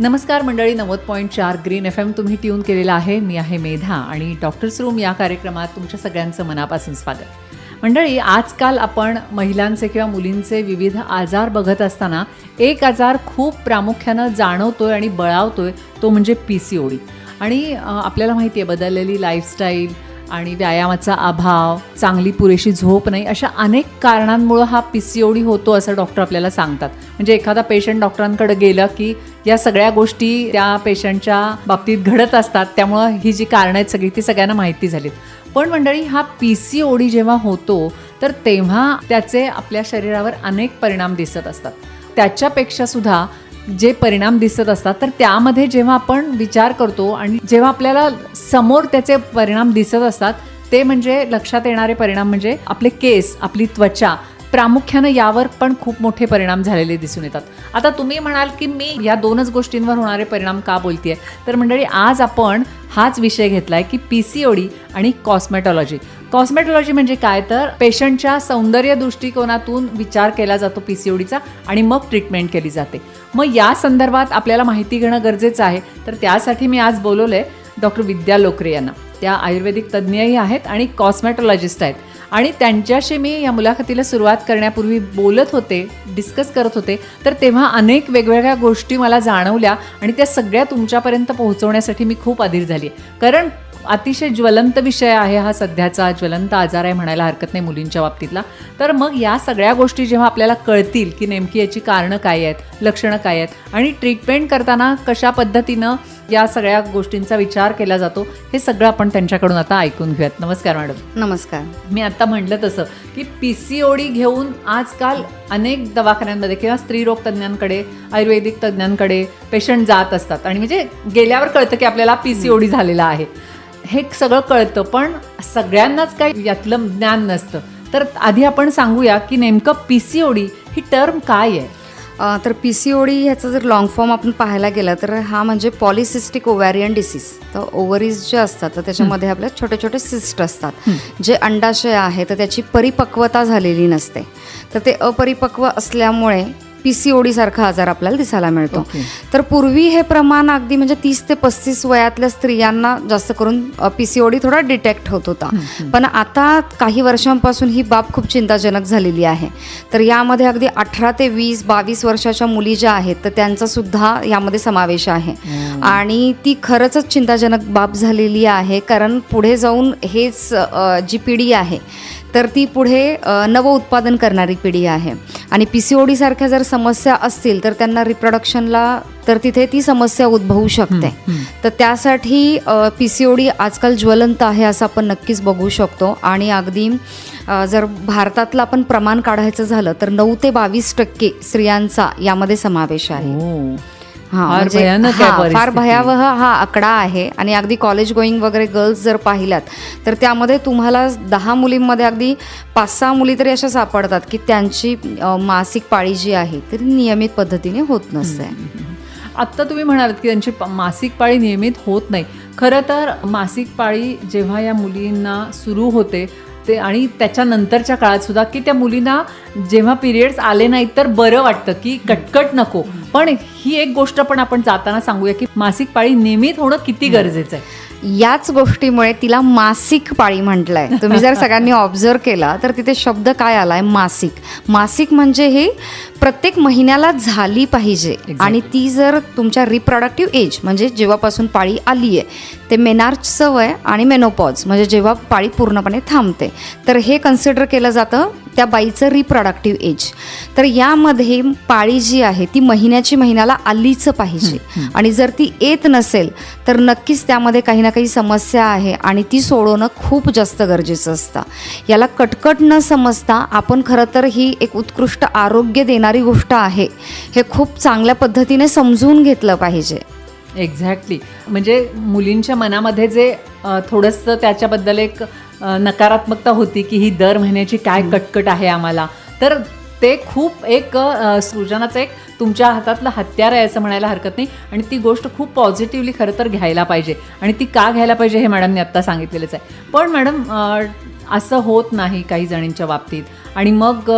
नमस्कार मंडळी नव्वद पॉईंट चार ग्रीन एफ एम तुम्ही ट्यून केलेला आहे. मी आहे मेधा आणि डॉक्टर्स रूम या कार्यक्रमात तुमच्या सगळ्यांचं मनापासून स्वागत. मंडळी आजकाल आपण महिलांचे किंवा मुलींचे विविध आजार बघत असताना एक आजार खूप प्रामुख्यानं जाणवतोय आणि बळावतोय तो म्हणजे पी सी ओडी आणि आपल्याला माहिती आहे बदललेली लाईफस्टाईल आणि व्यायामाचा अभाव चांगली पुरेशी झोप नाही अशा अनेक कारणांमुळं हा पी सी ओडी होतो असं डॉक्टर आपल्याला सांगतात. म्हणजे एखादा पेशंट डॉक्टरांकडे गेलं की या सगळ्या गोष्टी त्या पेशंटच्या बाबतीत घडत असतात. त्यामुळं ही जी कारणं आहेत सगळी ती सगळ्यांना माहिती झालीत. पण मंडळी हा पी सी ओडी जेव्हा होतो तर तेव्हा त्याचे आपल्या शरीरावर अनेक परिणाम दिसत असतात. त्याच्यापेक्षा सुद्धा जे परिणाम दिसत असतात तर त्यामध्ये जेव्हा आपण विचार करतो आणि जेव्हा आपल्याला समोर त्याचे परिणाम दिसत असतात ते म्हणजे लक्षात येणारे परिणाम म्हणजे आपले केस आपली त्वचा प्रामुख्यानं यावर पण खूप मोठे परिणाम झालेले दिसून येतात. आता तुम्ही म्हणाल की मी या दोनच गोष्टींवर होणारे परिणाम का बोलतेय? तर मंडळी आज आपण हाच विषय घेतलाय की पी सी ओडी आणि कॉस्मेटॉलॉजी. कॉस्मेटॉलॉजी म्हणजे काय? तर पेशंटच्या सौंदर्य दृष्टिकोनातून विचार केला जातो पी सी ओडीचा आणि मग ट्रीटमेंट केली जाते. मग या संदर्भात आपल्याला माहिती घेणं गरजेचं आहे. तर त्यासाठी मी आज बोलवलं आहे डॉक्टर विद्या लोकरे यांना. त्या आयुर्वेदिक तज्ज्ञही आहेत आणि कॉस्मेटॉलॉजिस्ट आहेत. आणि त्यांच्याशी मी या मुलाखतीला सुरुवात करण्यापूर्वी बोलत होते डिस्कस करत होते. तर तेव्हा अनेक वेगवेगळ्या गोष्टी मला जाणवल्या आणि त्या सगळ्या तुमच्यापर्यंत पोहोचवण्यासाठी मी खूप अधीर झाली. कारण अतिशय ज्वलंत विषय आहे हा सध्याचा. ज्वलंत आजार आहे म्हणायला हरकत नाही मुलींच्या बाबतीतला. तर मग या सगळ्या गोष्टी जेव्हा आपल्याला कळतील की नेमकी याची कारणं काय आहेत लक्षणं काय आहेत आणि ट्रीटमेंट करताना कशा पद्धतीनं या सगळ्या गोष्टींचा विचार केला जातो हे सगळं आपण त्यांच्याकडून आता ऐकून घेऊयात. नमस्कार मॅडम. नमस्कार. मी आता म्हटलं तसं की पी सी ओडी घेऊन आजकाल अनेक दवाखान्यांमध्ये किंवा स्त्रीरोग तज्ज्ञांकडे आयुर्वेदिक तज्ज्ञांकडे पेशंट जात असतात. आणि म्हणजे गेल्यावर कळतं की आपल्याला पी सी ओडी झालेला आहे. हे सगळं कळतं पण सगळ्यांनाच काही यातलं ज्ञान नसतं. तर आधी आपण सांगूया की नेमकं पी सी ओडी ही टर्म काय आहे? तर पी सी ओ डी ह्याचा जर लॉंग फॉर्म आपण पाहायला गेला तर हा म्हणजे पॉलिसिस्टिक ओवॅरियन डिसीज तर ओव्हरीज जे असतात तर त्याच्यामध्ये आपल्या छोटे छोटे सिस्ट असतात. जे अंडाशय आहे तर त्याची परिपक्वता झालेली नसते. तर ते अपरिपक्व असल्यामुळे पी सी ओ डी सारखा आजार आपल्याला दिसायला मिळतो. तर पूर्वी हे प्रमाण अगदी म्हणजे तीस ते पस्तीस वयातल्या स्त्रियांना जास्त करून पी सी ओ डी थोडा डिटेक्ट होत होता. पण आता काही वर्षांपासून ही बाब खूप चिंताजनक झालेली आहे. तर यामध्ये अगदी अठरा ते वीस बावीस वर्षाच्या मुली ज्या आहेत तर त्यांचा सुद्धा यामध्ये समावेश आहे. आणि ती खरंच चिंताजनक बाब झालेली आहे कारण पुढे जाऊन हेच जी पिढी आहे तर ती पुढे अ, नवउत्पादन करणारी पिढी आहे. आणि पी सी ओ डीसारख्या जर समस्या असतील तर त्यांना रिप्रोडक्शनला तर तिथे ती समस्या उद्भवू शकते. तर त्यासाठी पी सी ओ डी आजकाल ज्वलंत आहे असं आपण नक्कीच बघू शकतो. आणि अगदी जर भारतातलं आपण प्रमाण काढायचं झालं तर नऊ ते बावीस टक्के स्त्रियांचा यामध्ये समावेश आहे. हा, फार म्हणजे- भयानक हा, फार. भयावह हा आकडा आहे. आणि अगदी कॉलेज गोईंग वगैरे गर्ल्स जर पाहिल्यात तर त्यामध्ये तुम्हाला दहा मुलींमध्ये अगदी पाच सहा मुली तरी अशा सापडतात की त्यांची मासिक पाळी जी आहे ती नियमित पद्धतीने होत नसते. आत्ता तुम्ही म्हणालात की त्यांची मासिक पाळी नियमित होत नाही. खरं तर मासिक पाळी जेव्हा या मुलींना सुरू होते ते आणि त्याच्यानंतरच्या काळात सुद्धा की त्या मुलींना जेव्हा पिरियड्स आले नाहीत तर बरं वाटतं की कटकट नको. पण ही एक गोष्ट पण आपण जाताना सांगूया की मासिक पाळी नियमित होणं किती गरजेचं आहे. याच गोष्टीमुळे तिला मासिक पाळी म्हटलंय. तुम्ही जर सगळ्यांनी ऑब्झर्व केला तर तिथे शब्द काय आलाय? मासिक. मासिक म्हणजे हे प्रत्येक महिन्याला झाली पाहिजे. आणि ती जर तुमच्या रिप्रोडक्टिव्ह एज म्हणजे जेव्हापासून पाळी आली आहे ते मेनार्चचं वय आणि मेनोपॉज म्हणजे जेव्हा पाळी पूर्णपणे थांबते. तर हे कन्सिडर केलं जातं त्या बाईचं रिप्रोडक्टिव्ह एज तर यामध्ये पाळी जी आहे ती महिन्याची महिन्याला आलीच पाहिजे. आणि जर ती येत नसेल तर नक्कीच त्यामध्ये काही ना काही समस्या आहे आणि ती सोडवणं खूप जास्त गरजेचं असतं. याला कटकट न समजता आपण खरं तर ही एक उत्कृष्ट आरोग्य देणारी गोष्ट आहे हे खूप चांगल्या पद्धतीने समजून घेतलं पाहिजे. एक्झॅक्टली म्हणजे मुलींच्या मनामध्ये जे थोडंसं त्याच्याबद्दल एक नकारात्मकता होती की ही दर महिन्याची काय कटकट आहे आम्हाला. तर ते खूप एक सृजनाचं एक तुमच्या हातातलं हत्यार आहे असं म्हणायला हरकत नाही. आणि ती गोष्ट खूप पॉझिटिव्हली खरं तर घ्यायला पाहिजे. आणि ती का घ्यायला पाहिजे हे मॅडमने आत्ता सांगितलेलंच आहे. पण मॅडम असं होत नाही काही जणींच्या बाबतीत. आणि मग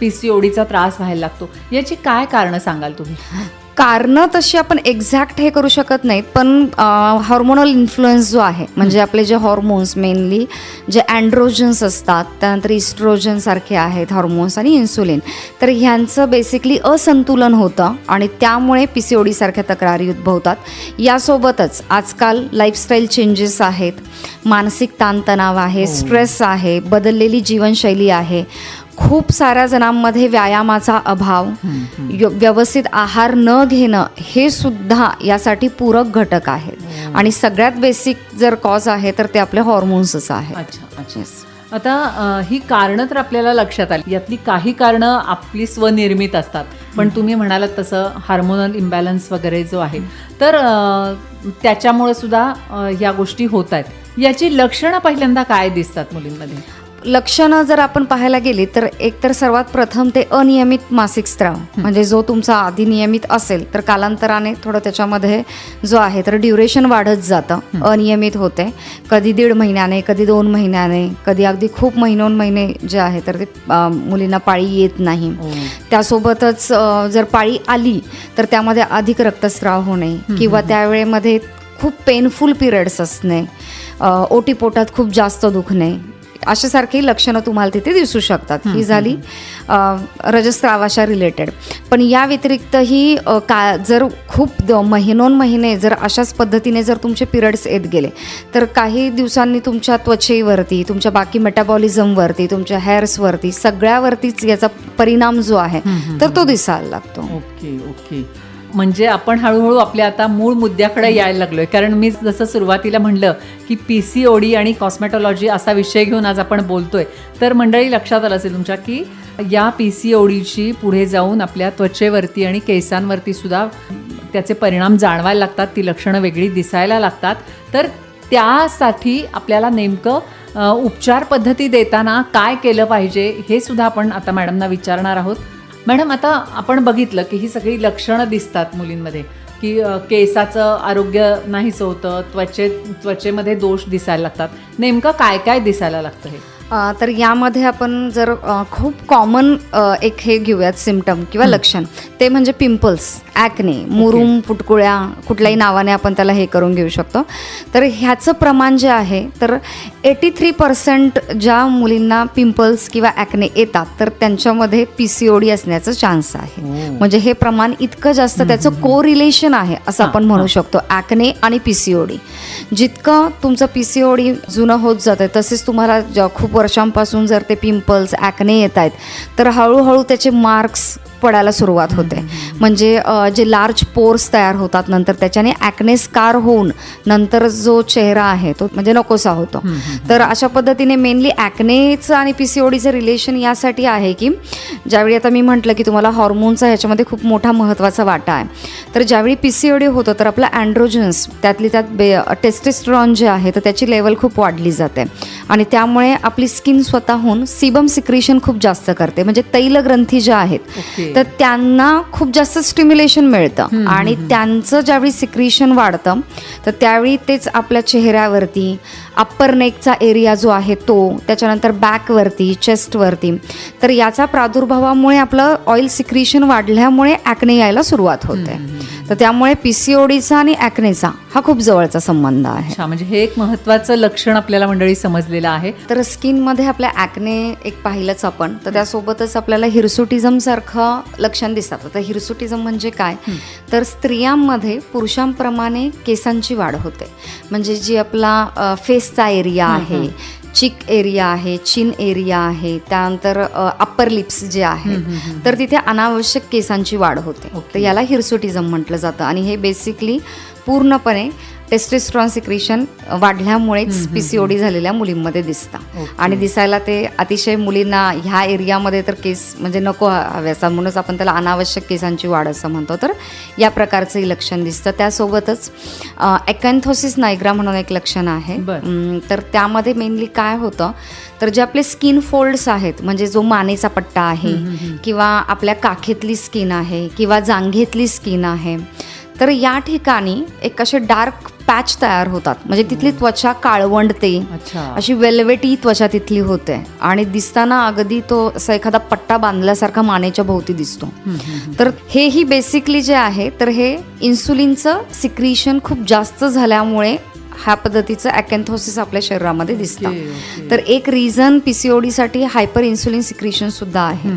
पी सी ओडीचा त्रास व्हायला लागतो. याची काय कारणं सांगाल तुम्ही? कारणं तशी आपण एक्झॅक्ट हे करू शकत नाहीत पण हॉर्मोनल इन्फ्लुएन्स जो आहे म्हणजे आपले जे हॉर्मोन्स मेनली जे अँड्रोजन्स असतात त्यानंतर इस्ट्रोजन सारखे आहेत हॉर्मोन्स आणि इन्सुलिन तर ह्यांचं बेसिकली असंतुलन होतं आणि त्यामुळे पी सी ओ डी सारख्या तक्रारी उद्भवतात. यासोबतच आजकाल लाईफस्टाईल चेंजेस आहेत मानसिक ताणतणाव आहे स्ट्रेस आहे बदललेली जीवनशैली आहे खूप साऱ्या जणांमध्ये व्यायामाचा अभाव व्यवस्थित आहार न घेणं हे सुद्धा यासाठी पूरक घटक आहेत. आणि सगळ्यात बेसिक जर कॉज आहे तर ते आपले हॉर्मोन्सच आहे. अच्छा अच्छा. आता ही कारणं तर आपल्याला लक्षात आली. यातली काही कारणं आपली स्वनिर्मित असतात. पण तुम्ही म्हणालात तसं हार्मोनल इम्बॅलन्स वगैरे जो आहे तर त्याच्यामुळे सुद्धा या गोष्टी होत आहेत. याची लक्षणं पहिल्यांदा काय दिसतात मुलींमध्ये? लक्षणं जर आपण पाहायला गेली तर एक तर सर्वात प्रथम ते अनियमित मासिक स्त्राव म्हणजे जो तुमचा आधी नियमित असेल तर कालांतराने थोडं त्याच्यामध्ये जो आहे तर ड्युरेशन वाढत जातं. अनियमित होते. कधी दीड महिन्याने कधी दोन महिन्याने कधी अगदी खूप महिनोन महिने जे आहे तर ते मुलींना पाळी येत नाही. त्यासोबतच अ, जर पाळी आली तर त्यामध्ये अधिक रक्तस्राव होणे किंवा त्यावेळेमध्ये खूप पेनफुल पिरियड्स असणे ओटीपोटात खूप जास्त दुखणे अशासारखी लक्षणं तुम्हाला तिथे दिसू शकतात. ही झाली अ, रजस्रावाच्या रिलेटेड पण या व्यतिरिक्तही का जर खूप द महिनोन महिने जर अशाच पद्धतीने जर तुमचे पिरियड्स येत गेले तर काही दिवसांनी तुमच्या त्वचेवरती तुमच्या बाकी मेटाबॉलिझमवरती तुमच्या हेअर्सवरती सगळ्यावरतीच याचा परिणाम जो आहे तर तो दिसायला लागतो. Okay okay. म्हणजे आपण हळूहळू आपल्या आता मूळ मुद्द्याकडे यायला लागलोय. कारण मी जसं सुरुवातीला म्हणलं की पी सी ओ डी आणि कॉस्मेटॉलॉजी असा विषय घेऊन आज आपण बोलतोय. तर मंडळी लक्षात आलं असेल तुमच्या की या पी सी ओ डीची पुढे जाऊन आपल्या त्वचेवरती आणि केसांवरती सुद्धा त्याचे परिणाम जाणवायला लागतात ती लक्षणं वेगळी दिसायला लागतात. तर त्यासाठी आपल्याला नेमकं उपचार पद्धती देताना काय केलं पाहिजे हे सुद्धा आपण आता मॅडमना विचारणार आहोत. मॅडम आता आपण बघितलं की ही सगळी लक्षणं दिसतात मुलींमध्ये की केसाचं आरोग्य नाहीच होतं त्वचे त्वचेमध्ये दोष दिसायला लागतात. नेमकं काय काय दिसायला लागतं हे? तर यामध्ये आपण जर खूप कॉमन एक हे घेऊयात सिमटम किंवा लक्षण. ते म्हणजे पिंपल्स ॲकने मुरुम फुटकुळ्या कुठल्याही नावाने आपण त्याला हे करून घेऊ शकतो. तर ह्याचं प्रमाण जे आहे तर एटी थ्री पर्सेंट ज्या मुलींना पिंपल्स किंवा ॲकने येतात तर त्यांच्यामध्ये पी सी ओ डी असण्याचं चान्स आहे. म्हणजे हे प्रमाण इतकं जास्त त्याचं को रिलेशन आहे असं आपण म्हणू शकतो. ॲकने आणि पी सी ओ डी जितकं तुमचं पी सी ओ डी जुनं होत जातं तसेच तुम्हाला खूप वर्षांपासून जर ते पिंपल्स ॲकने येत आहेत तर हळूहळू त्याचे मार्क्स पडायला सुरुवात होते. म्हणजे जे लार्ज पोर्स तयार होतात नंतर त्याच्याने ॲकने स्कार होऊन नंतर जो चेहरा आहे तो म्हणजे नकोसा होतो. तर अशा पद्धतीने मेनली ॲकनेचं आणि पी सी ओ डीचं रिलेशन यासाठी आहे की ज्यावेळी आता मी म्हटलं की तुम्हाला हॉर्मोनचा ह्याच्यामध्ये खूप मोठा महत्त्वाचा वाटा आहे. तर ज्यावेळी पी सी ओ डी होतं तर आपलं अँड्रोजन्स त्यातली त्यात बे टेस्टेस्ट्रॉन जे आहे तर त्याची लेवल खूप वाढली जाते. आणि त्यामुळे आपली स्किन स्वतःहून सिबम सिक्रिशन खूप जास्त करते. म्हणजे तैलग्रंथी ज्या आहेत तर त्यांना खूप जास्त स्टिम्युलेशन मिळतं. आणि त्यांचं ज्यावेळी सिक्रिशन वाढतं तर त्यावेळी तेच आपल्या चेहऱ्यावरती अप्पर नेकचा एरिया जो आहे तो त्याच्यानंतर बॅकवरती चेस्टवरती. तर याचा प्रादुर्भावामुळे आपलं ऑइल सिक्रिशन वाढल्यामुळे ॲक्ने यायला सुरुवात होते. तर त्यामुळे पी सी ओ डीचा आणि ॲक्नेचा हा खूप जवळचा संबंध आहे. म्हणजे हे एक महत्वाचं लक्षण आपल्याला मंडळी समजलेलं आहे. तर स्किनमध्ये आपल्या ॲक्ने एक पाहिलंच आपण. तर त्यासोबतच आपल्याला हिरसुटिझम सारखं लक्षण दिसतात. आता हिरसुटिझम म्हणजे काय? तर स्त्रियांमध्ये पुरुषांप्रमाणे केसांची वाढ होते. म्हणजे जी आपला फेसचा एरिया आहे चिक एरिया आहे चिन एरिया आहे त्यानंतर अप्पर लिप्स जे आहे तर तिथे अनावश्यक केसांची वाढ होते. तर याला हिरसुटिझम म्हटलं जातं. आणि हे बेसिकली पूर्णपणे टेस्टेस्ट्रॉन सिक्रेशन वाढल्यामुळेच पी सी ओ डी झालेल्या मुलींमध्ये दिसतं. आणि दिसायला ते अतिशय मुलींना ह्या एरियामध्ये तर केस म्हणजे नको हवे असतात. म्हणूनच आपण त्याला अनावश्यक केसांची वाढ असं म्हणतो. तर या प्रकारचंही लक्षण दिसतं. त्यासोबतच ॲकॅन्थोसिस नायग्रा म्हणून एक लक्षण आहे. तर त्यामध्ये मेनली काय होतं? तर जे आपले स्किन फोल्ड्स आहेत म्हणजे जो मानेचा पट्टा आहे किंवा आपल्या काखेतली स्किन आहे किंवा जांघेतली स्किन आहे तर या ठिकाणी एक असे डार्क पॅच तयार होतात. म्हणजे तिथली त्वचा काळवंडते. अच्छा. अशी वेल्वेटी त्वचा तिथली होते. आणि दिसताना अगदी तो असा एखादा पट्टा बांधल्यासारखा मानेच्या भोवती दिसतो. तर हे ही बेसिकली जे आहे तर हे इन्सुलिनचं सिक्रिशन खूप जास्त झाल्यामुळे ह्या पद्धतीचं अकॅन्थोसिस आपल्या शरीरामध्ये दिसतं. तर एक रिझन पी सी ओडीसाठी हायपर इन्सुलिन सिक्रिशन सुद्धा आहे.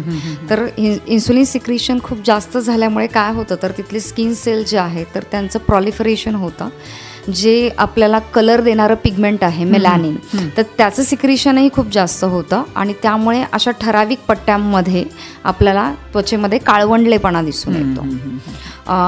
तर इन- इन्सुलिन सिक्रिशन खूप जास्त झाल्यामुळे काय होतं तर तिथले स्किन सेल जे आहे तर त्यांचं प्रॉलिफरेशन होतं. जे आपल्याला कलर देणारं पिगमेंट आहे मेलॅनिन. तर त्याचं सिक्रिशनही खूप जास्त होतं आणि त्यामुळे अशा ठराविक पट्ट्यांमध्ये आपल्याला त्वचेमध्ये काळवंडलेपणा दिसून येतो.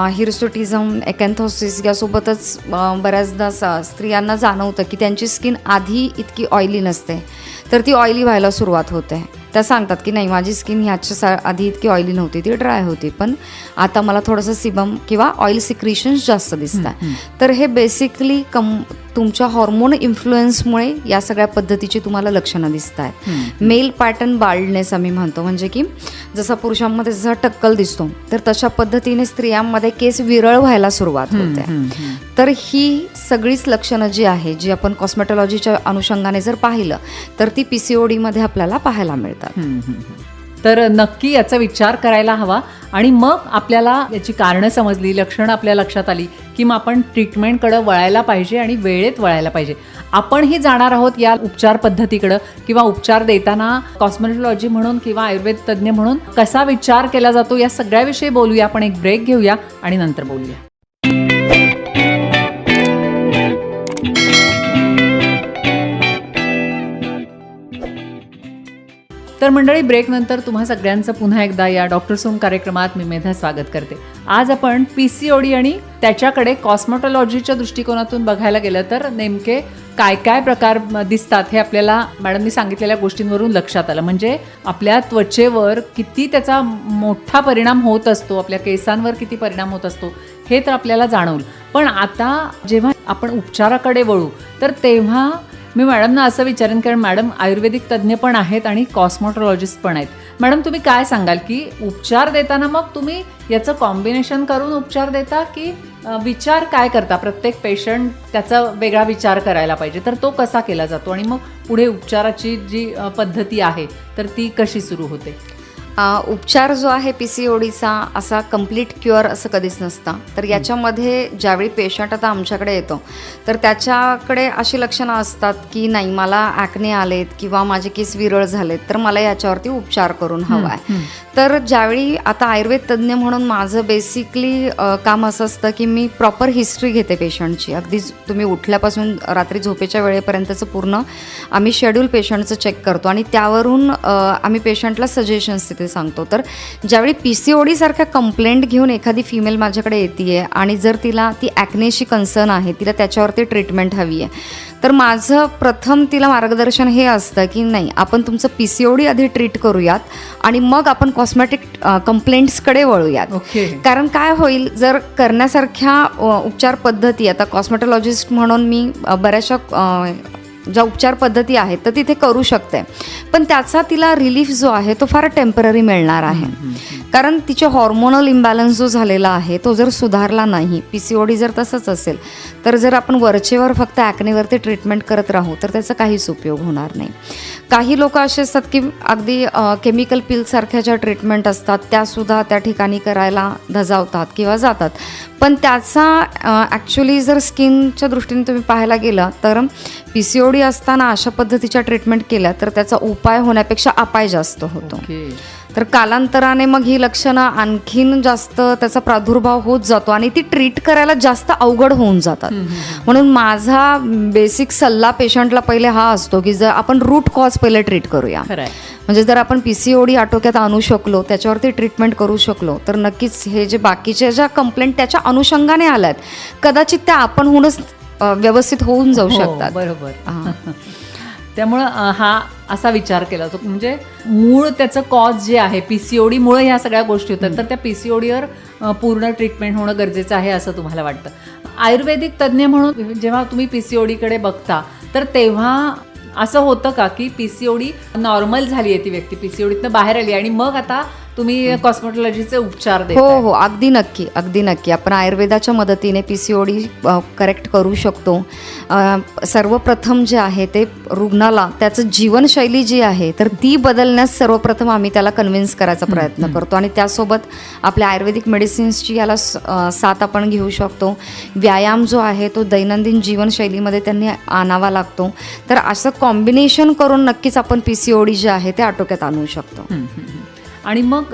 हिरस्टोटिझम एकॅन्थॉसिस यासोबतच बऱ्याचदा स- स्त्रियांना जाणवतं की त्यांची स्किन आधी इतकी ऑइली नसते तर ती ऑइली व्हायला सुरुवात होते त्या सांगतात की नाही माझी स्किन ह्याच्या सा आधी इतकी ऑइली नव्हती ती ड्राय होती पण आता मला थोडंसं सिबम किंवा ऑइल सिक्रिशन्स जास्त दिसतात तर हे बेसिकली कम तुमच्या हॉर्मोन इन्फ्लुएन्समुळे या सगळ्या पद्धतीची तुम्हाला लक्षणं दिसत आहेत. मेल पॅटर्न बाल्डनेस आम्ही म्हणतो म्हणजे की जसा पुरुषांमध्ये जसा टक्कल दिसतो तर तशा पद्धतीने स्त्रियांमध्ये केस विरळ व्हायला सुरुवात होते. तर ही सगळीच लक्षणं जी आहे जी आपण कॉस्मेटॉलॉजीच्या अनुषंगाने जर पाहिलं तर ती पी सी ओ डीमध्ये आपल्याला पाहायला मिळतात. हम्म, तर नक्की याचा विचार करायला हवा आणि मग आपल्याला याची कारणं समजली लक्षणं आपल्या लक्षात आली की मग आपण ट्रीटमेंटकडं वळायला पाहिजे आणि वेळेत वळायला पाहिजे. आपणही जाणार आहोत या उपचार पद्धतीकडं किंवा उपचार देताना कॉस्मेटॉलॉजी म्हणून किंवा आयुर्वेद तज्ज्ञ म्हणून कसा विचार केला जातो या सगळ्याविषयी बोलूया. आपण एक ब्रेक घेऊया आणि नंतर बोलूया. तर मंडळी ब्रेकनंतर तुम्हा सगळ्यांचं पुन्हा एकदा या डॉक्टर सोम कार्यक्रमात मी मेधा स्वागत करते. आज आपण पी सी ओ डी आणि त्याच्याकडे कॉस्मॉटॉलॉजीच्या दृष्टिकोनातून बघायला गेलं तर नेमके काय काय प्रकार दिसतात हे आपल्याला मॅडमनी सांगितलेल्या गोष्टींवरून लक्षात आलं. म्हणजे आपल्या त्वचेवर किती त्याचा मोठा परिणाम होत असतो आपल्या केसांवर किती परिणाम होत असतो हे तर आपल्याला जाणवलं. पण आता जेव्हा आपण उपचाराकडे वळू तर तेव्हा मी मॅडमना असं विचारेन कारण मॅडम आयुर्वेदिक तज्ज्ञ पण आहेत आणि कॉस्मोटॉलॉजिस्ट पण आहेत. मॅडम तुम्ही काय सांगाल की उपचार देताना मग तुम्ही याचं कॉम्बिनेशन करून उपचार देता की विचार काय करता? प्रत्येक पेशंट त्याचा वेगळा विचार करायला पाहिजे. तर तो कसा केला जातो? आणि मग पुढे उपचाराची जी पद्धती आहे तर ती कशी सुरू होते? उपचार जो आहे पी सी ओ डीचा असा कंप्लीट क्युअर असं कधीच नसतं. तर याच्यामध्ये ज्यावेळी पेशंट आता आमच्याकडे येतो तर त्याच्याकडे अशी लक्षणं असतात की नाही मला ॲक्ने आलेत किंवा माझे केस विरळ झालेत तर मला याच्यावरती उपचार करून हवा आहे. तर ज्यावेळी आता आयुर्वेद तज्ज्ञ म्हणून माझं बेसिकली काम असं असतं की मी प्रॉपर हिस्ट्री घेते पेशंटची अगदी तुम्ही उठल्यापासून रात्री झोपेच्या वेळेपर्यंतचं पूर्ण आम्ही शेड्यूल पेशंटचं चेक करतो आणि त्यावरून आम्ही पेशंटला सजेशन्स तिथे सांगतो. तर ज्यावेळी पी सी ओ डीसारख्या कंप्लेंट घेऊन एखादी फिमेल माझ्याकडे येते आणि जर तिला ती ॲक्नेशी कन्सर्न आहे तिला त्याच्यावरती ट्रीटमेंट हवी आहे तर माझं प्रथम तिला मार्गदर्शन हे असतं की नाही आपण तुमचं पी सी ओ डी आधी ट्रीट करूयात आणि मग आपण कॉस्मेटिक कंप्लेंट्सकडे वळूयात. ओके. कारण काय होईल जर करण्यासारख्या उपचार पद्धती आता कॉस्मेटॉलॉजिस्ट म्हणून मी बऱ्याचशा ज्या उपचार पद्धती आहेत तर तिथे करू शकते. पण त्याचा तिला रिलीफ जो आहे तो फार टेंपररी मिळणार आहे. कारण तिचे हॉर्मोनल इम्बॅलन्स जो झालेला आहे तो जर सुधारला नाही पी सी ओ डी जर तसंच असेल तर जर आपण वरचेवर फक्त ॲक्नेवरती ट्रीटमेंट करत राहू तर त्याचा काहीच उपयोग होणार नाही. काही लोक असे असतात की अगदी केमिकल पिलसारख्या ज्या ट्रीटमेंट असतात त्यासुद्धा त्या ठिकाणी करायला धजावतात किंवा जातात. पण त्याचा ॲक्च्युली जर स्किनच्या दृष्टीने तुम्ही पाहायला गेलं तर पी सी ओ डी असताना अशा पद्धतीच्या ट्रीटमेंट केल्या तर त्याचा उपाय होण्यापेक्षा अपाय जास्त होतो. तर कालांतराने मग ही लक्षणं आणखीन जास्त त्याचा प्रादुर्भाव होत जातो आणि ती ट्रीट करायला जास्त अवघड होऊन जातात. म्हणून माझा बेसिक सल्ला पेशंटला पहिले हा असतो की जर आपण रूट कॉज पहिले ट्रीट करूया. म्हणजे जर आपण पी सी ओ डी आटोक्यात आणू शकलो त्याच्यावरती ट्रीटमेंट करू शकलो तर नक्कीच हे जे बाकीच्या ज्या कंप्लेंट त्याच्या अनुषंगाने आल्यात कदाचित त्या आपण होऊनच व्यवस्थित होऊन जाऊ हो, शकतात. बरोबर. त्यामुळं हा असा विचार केला जातो म्हणजे मूळ त्याचं कॉज जे आहे पीसीओडीमुळे ह्या सगळ्या गोष्टी होतात. तर त्या पीसीओडीवर पूर्ण ट्रीटमेंट होणं गरजेचं आहे असं तुम्हाला वाटतं. आयुर्वेदिक तज्ज्ञ म्हणून जेव्हा तुम्ही पीसीओडीकडे बघता तर तेव्हा असं होतं का की पीसीओडी नॉर्मल झाली आहे ती व्यक्ती? पीसीओडीतनं बाहेर आली आणि मग आता तुम्ही कॉस्मेटॉलॉजीचे उपचार हो देता हो अगदी नक्की अगदी नक्की. आपण आयुर्वेदाच्या मदतीने P C O D correct करू शकतो. सर्वप्रथम जे आहे ते रुग्णाला त्याचं जीवनशैली जी आहे तर ती बदलण्यास सर्वप्रथम आम्ही त्याला कन्व्हिन्स करायचा प्रयत्न करतो. आणि त्यासोबत आपल्या आयुर्वेदिक मेडिसिन्सची याला साथ आपण घेऊ शकतो. व्यायाम जो आहे तो दैनंदिन जीवनशैलीमध्ये त्यांनी आणावा लागतो. तर असं कॉम्बिनेशन करून नक्कीच आपण P C O D J आहे ते आटोक्यात आणू शकतो. आणि मग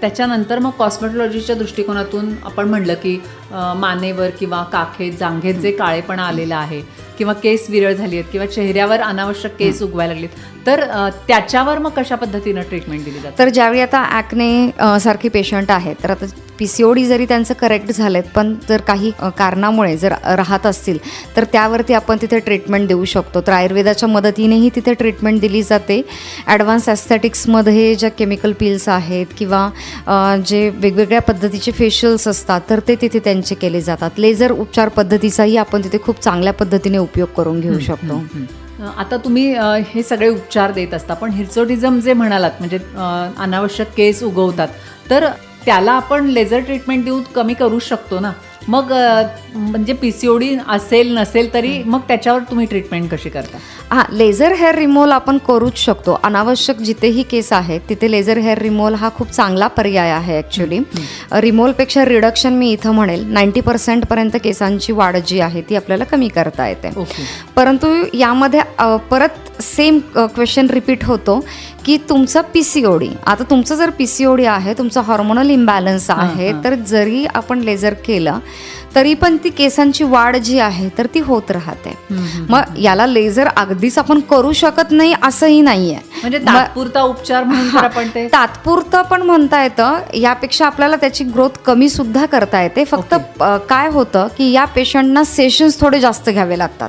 त्याच्यानंतर मग कॉस्मेटॉलॉजीच्या दृष्टिकोनातून आपण म्हणलं की मानेवर किंवा काखेत जांघेत जे काळेपणा आलेला आहे किंवा केस विरळ झाली आहेत किंवा चेहऱ्यावर अनावश्यक केस उगवायला लागलेत तर त्याच्यावर मग कशा पद्धतीनं ट्रीटमेंट दिली जाते? तर ज्यावेळी आता ॲक्ने सारखे पेशंट आहेत तर आता पी सी ओ डी जरी त्यांचं करेक्ट झालेत पण जर काही कारणामुळे जर राहत असतील तर त्यावरती आपण तिथे ट्रीटमेंट देऊ शकतो. तर आयुर्वेदाच्या मदतीनेही तिथे ट्रीटमेंट दिली जाते. ॲडव्हान्स ॲस्थेटिक्समध्ये ज्या केमिकल पिल्स आहेत किंवा जे वेगवेगळ्या पद्धतीचे फेशियल्स असतात तर ते तिथे त्यांचे केले जातात. लेझर उपचार पद्धतीचाही आपण तिथे खूप चांगल्या पद्धतीने उपयोग करून घेऊ शकतो. आता तुम्ही हे सगळे उपचार देत असता पण हिर्सोटिझम जे म्हणालात म्हणजे अनावश्यक केस उगवतात तर त्याला आपण लेझर ट्रीटमेंट देऊन कमी करू शकतो ना? मग म्हणजे पी सी ओ डी असेल नसेल तरी मग त्याच्यावर तुम्ही ट्रीटमेंट कशी करता? हां लेझर हेअर रिमूव्हल आपण करूच शकतो. अनावश्यक जिथेही केस आहेत तिथे लेझर हेअर रिमूव्हल हा खूप चांगला पर्याय आहे ॲक्च्युली रिमूव्हलपेक्षा रिडक्शन मी इथं म्हणेल नाईंटी पर्सेंटपर्यंत केसांची वाढ जी आहे ती आपल्याला कमी करता येते. परंतु यामध्ये परत सेम क्वेश्चन रिपीट होतो. की तुमचं पी सी ओ डी आता तुमचं जर पी सी ओ डी आहे तुमचं हॉर्मोनल इम्बॅलन्स आहे. तर जरी आपण लेझर केलं तरी पण ती केसांची वाढ जी आहे तर ती होत राहते. मग याला लेझर अगदीच आपण करू शकत नाही असंही नाहीये. म्हणजे तात्पुरता उपचार आपण ते तात्पुरतं पण म्हणता येतं यापेक्षा आपल्याला त्याची ग्रोथ कमी सुद्धा करता येते. फक्त काय होतं की या पेशंटना सेशन्स थोडे जास्त घ्यावे लागतात.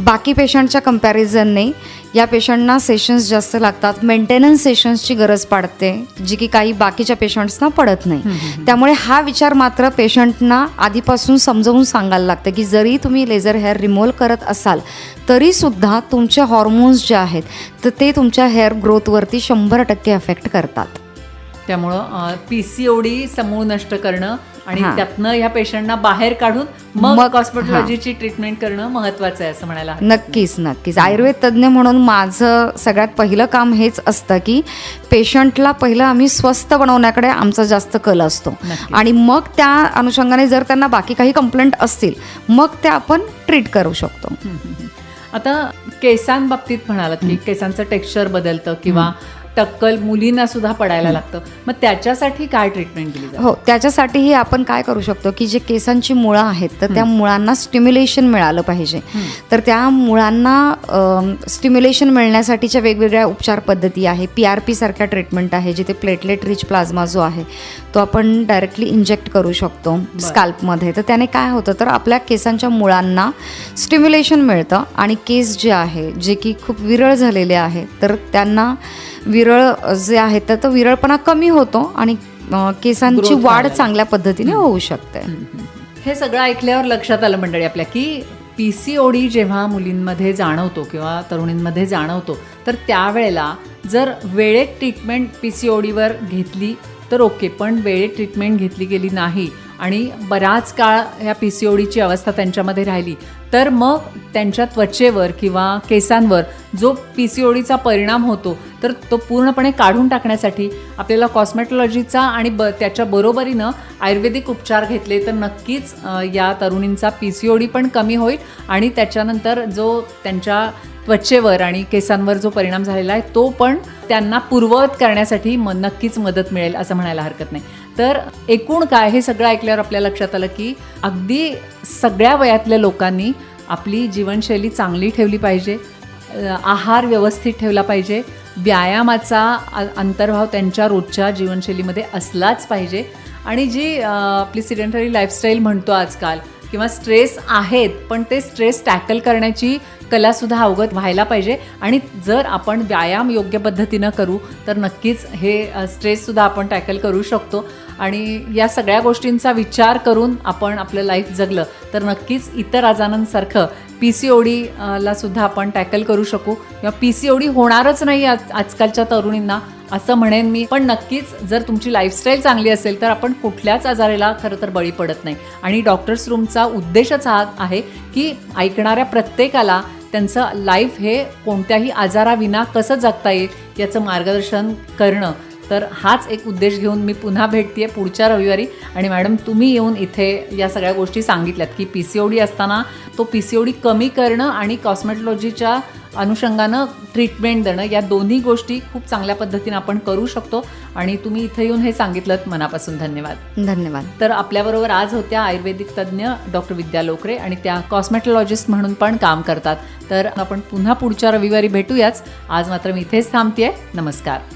बाकी पेशंटच्या कम्पॅरिझनने या पेशंटना सेशन्स जास्त लागतात. मेंटेनन्स सेशन्सची गरज पडते जी की काही बाकीच्या पेशंट्सना पडत नाही. त्यामुळे हा विचार मात्र पेशंटना आधीपासून समजावून सांगायला लागतं की जरी तुम्ही लेझर हेअर रिमूव्हल करत असाल तरीसुद्धा तुमचे हॉर्मोन्स जे आहेत तर ते तुमच्या हेअर ग्रोथवरती शंभर टक्के अफेक्ट करतात. त्यामुळं पी सी ओ डी समूळ नष्ट करणं आणि हां. त्यातनं ह्या पेशंटना बाहेर काढून मग मग- कॉस्मेटॉलॉजीची ट्रीटमेंट करणं महत्वाचं आहे असं म्हणायला हरकत नक्कीच नक्कीच. आयुर्वेद तज्ज्ञ म्हणून माझं सगळ्यात पहिलं काम हेच असतं की पेशंटला पहिलं आम्ही स्वस्थ बनवण्याकडे आमचा जास्त कल असतो. नक्कीच. आणि मग त्या अनुषंगाने जर त्यांना बाकी काही कंप्लेंट असतील मग ते आपण ट्रीट करू शकतो. आता केसांबाबतीत म्हणालात की केसांचं टेक्स्चर बदलतं किंवा टक्कल मुलींना सुद्धा पडायला लागतं. मग त्याच्यासाठी काय ट्रीटमेंट दिली जाते? हो त्याच्यासाठीही आपण काय करू शकतो की जे केसांची मुळं आहेत तर त्या मुळांना स्टिम्युलेशन मिळालं पाहिजे. तर त्या मुळांना स्टिम्युलेशन मिळण्यासाठीच्या वेगवेगळ्या उपचार पद्धती आहे. पी आर पी सारख्या ट्रीटमेंट आहे जिथे प्लेटलेट रिच प्लाझ्मा जो आहे तो आपण डायरेक्टली इंजेक्ट करू शकतो स्काल्पमध्ये तर त्याने काय होतं तर आपल्या केसांच्या मुळांना स्टिम्युलेशन मिळतं आणि केस जे आहे जे की खूप विरळ झालेले आहे तर त्यांना विरळ जे आहे तर तो विरळपणा कमी होतो आणि केसांची वाढ चांगल्या पद्धतीने होऊ शकते. हे सगळं ऐकल्यावर लक्षात आलं मंडळी आपल्या की पी सी ओ डी जेव्हा मुलींमध्ये जाणवतो किंवा तरुणींमध्ये जाणवतो तर त्यावेळेला जर वेळेत ट्रीटमेंट पी सी ओ डीवर घेतली तर ओके पण वेळेत ट्रीटमेंट घेतली गेली नाही आणि बराच काळ ह्या पी सी ओ डीची अवस्था त्यांच्यामध्ये राहिली तर मग त्यांच्या त्वचेवर किंवा केसांवर जो पी सी ओ डीचा परिणाम होतो तर तो पूर्णपणे काढून टाकण्यासाठी आपल्याला कॉस्मेटॉलॉजीचा आणि ब त्याच्या बरोबरीनं आयुर्वेदिक उपचार घेतले तर नक्कीच या तरुणींचा पी सी ओ डी पण कमी होईल आणि त्याच्यानंतर जो त्यांच्या त्वचेवर आणि केसांवर जो परिणाम झालेला आहे तो पण त्यांना पूर्ववत करण्यासाठी म नक्कीच मदत मिळेल असं म्हणायला हरकत नाही. तर एकूण काय हे सगळं ऐकल्यावर आपल्या लक्षात आलं की अगदी सगळ्या वयातल्या लोकांनी आपली जीवनशैली चांगली ठेवली पाहिजे आहार व्यवस्थित ठेवला पाहिजे व्यायामाचा अ- अंतर्भाव त्यांच्या रोजच्या जीवनशैलीमध्ये असलाच पाहिजे आणि जी आपली सिडेंटरी लाईफस्टाईल म्हणतो आजकाल किंवा स्ट्रेस आहेत पण ते स्ट्रेस टॅकल करण्याची कलासुद्धा अवगत व्हायला पाहिजे. आणि जर आपण व्यायाम योग्य पद्धतीनं करू तर नक्कीच हे स्ट्रेससुद्धा आपण टॅकल करू शकतो. आणि या सगळ्या गोष्टींचा विचार करून आपण आपलं लाईफ जगलं तर नक्कीच इतर आजारांसारखं पी सी ओ ला सुद्धा आपण टॅकल करू शकू. किंवा पी सी ओ डी होणारच नाही आज आजकालच्या तरुणींना असं म्हणेन मी. पण नक्कीच जर तुमची लाईफस्टाईल चांगली असेल तर आपण कुठल्याच आजाराला खरं तर बळी पडत नाही. आणि डॉक्टर्स रूमचा उद्देशच हा आहे की ऐकणाऱ्या प्रत्येकाला त्यांचं लाईफ हे कोणत्याही आजाराविना कसं जगता येईल याचं मार्गदर्शन करणं. तर हाच एक उद्देश घेऊन मी पुन्हा भेटते पुढच्या रविवारी. आणि मॅडम तुम्ही येऊन इथे या सगळ्या गोष्टी सांगितल्यात की पी सी ओ डी असताना तो पी सी ओ डी कमी करणं आणि कॉस्मेटॉलॉजीच्या अनुषंगानं ट्रीटमेंट देणं या दोन्ही गोष्टी खूप चांगल्या पद्धतीने आपण करू शकतो. आणि तुम्ही इथे येऊन हे सांगितलं मनापासून धन्यवाद. धन्यवाद. तर आपल्याबरोबर आज होत्या आयुर्वेदिक तज्ज्ञ डॉक्टर विद्या लोकरे आणि त्या कॉस्मेटॉलॉजिस्ट म्हणून पण काम करतात. तर आपण पुन्हा पुढच्या रविवारी भेटूयाच. आज मात्र मी इथेच थांबते नमस्कार.